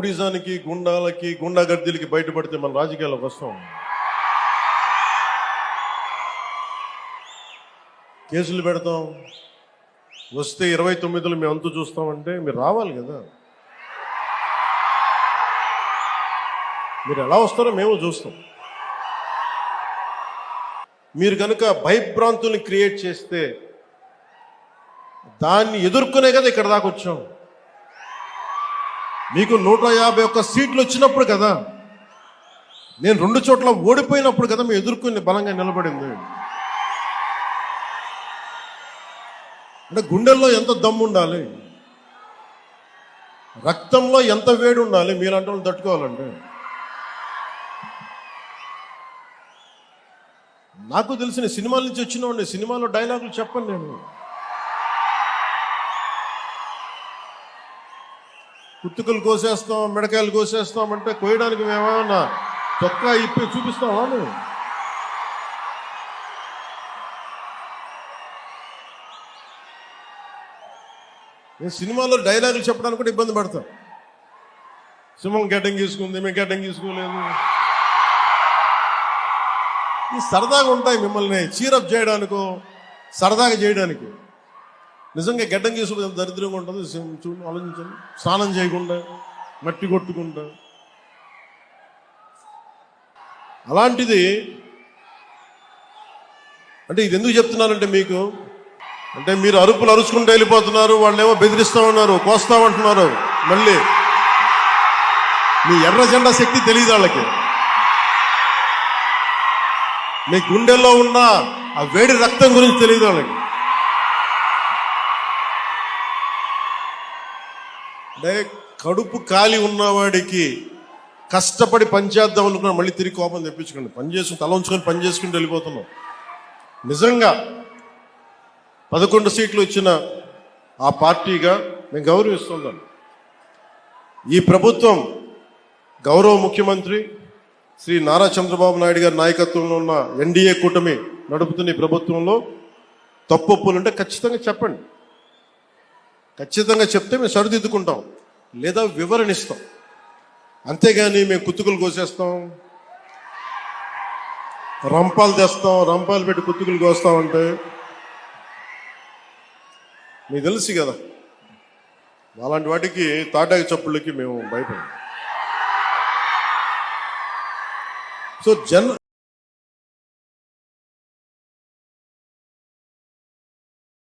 టూరిజానికి గుండాలకి గుండాగర్దీలకి బయటపడితే మన రాజకీయాలకు వస్తాం కేసులు పెడతాం. వస్తే ఇరవై తొమ్మిదిలో మేము అంతు చూస్తామంటే మీరు రావాలి కదా. మీరు ఎలా వస్తారో మేము చూస్తాం. మీరు కనుక భయభ్రాంతుల్ని క్రియేట్ చేస్తే దాన్ని ఎదుర్కొనే కదా ఇక్కడ దాకా వచ్చాం. మీకు నూట యాభై ఒక్క సీట్లు వచ్చినప్పుడు కదా నేను రెండు చోట్ల ఓడిపోయినప్పుడు కదా మేము ఎదుర్కొని బలంగా నిలబడింది. అంటే గుండెల్లో ఎంత దమ్ము ఉండాలి? రక్తంలో ఎంత వేడి ఉండాలి? మీలాంటి వాళ్ళు తట్టుకోవాలంటే నాకు తెలిసిన సినిమాల నుంచి వచ్చిన వాడిని సినిమాలో డైలాగులు చెప్పను నేను. కుత్తుకలు కోసేస్తాం మిడకాయలు కోసేస్తాం అంటే కోయడానికి మేమేమన్నా తొక్క ఇప్పి చూపిస్తామా నువ్వు? నేను సినిమాలో డైలాగులు చెప్పడానికి కూడా ఇబ్బంది పడతాం. సింహం గడ్డం తీసుకుంది మేము గడ్డం తీసుకోలేదు ఈ సరదాగా ఉంటాయి మిమ్మల్ని చీరప్ చేయడానికో సరదాగా చేయడానికి. నిజంగా గడ్డం చేసుకుంటే దరిద్రంగా ఉంటుంది? చూడండి ఆలోచించండి. స్నానం చేయకుండా మట్టి కొట్టుకుంటా. అలాంటిది అంటే ఇది ఎందుకు చెప్తున్నానంటే మీకు అంటే మీరు అరుపులు అరుచుకుంటూ వెళ్ళిపోతున్నారు వాళ్ళేమో బెదిరిస్తా ఉన్నారు కోస్తామంటున్నారు మళ్ళీ. మీ ఎర్ర జెండా శక్తి తెలియదు వాళ్ళకి. మీ గుండెల్లో ఉన్న ఆ వేడి రక్తం గురించి తెలియదు వాళ్ళకి. డే కడుపు కాలి ఉన్నవాడికి కష్టపడి పనిచేద్దాం అనుకున్నా మళ్ళీ తిరిగి కోపం తెప్పించుకోండి పని చేసుకుని తల ఉంచుకొని పని చేసుకుంటూ వెళ్ళిపోతున్నాం. నిజంగా పదకొండు సీట్లు ఇచ్చిన ఆ పార్టీగా మేము గౌరవిస్తున్నాం ఈ ప్రభుత్వం గౌరవ ముఖ్యమంత్రి శ్రీ నారా చంద్రబాబు నాయుడు గారి నాయకత్వంలో ఉన్న ఎన్డీఏ కూటమి నడుపుతున్న ఈ ప్రభుత్వంలో తప్పొప్పులు ఉంటే ఖచ్చితంగా చెప్పండి. ఖచ్చితంగా చెప్తే మేము సరిదిద్దుకుంటాం లేదా వివరణ ఇస్తాం అంతేగాని మేము కుత్తుకులు కోసేస్తాం. రంపాలు తెస్తాం రంపాలు పెట్టి కుత్తుకులు కోస్తామంటే మీకు తెలుసు కదా అలాంటి వాటికి తాటాకి చప్పుళ్ళకి మేము భయపడం సో జన్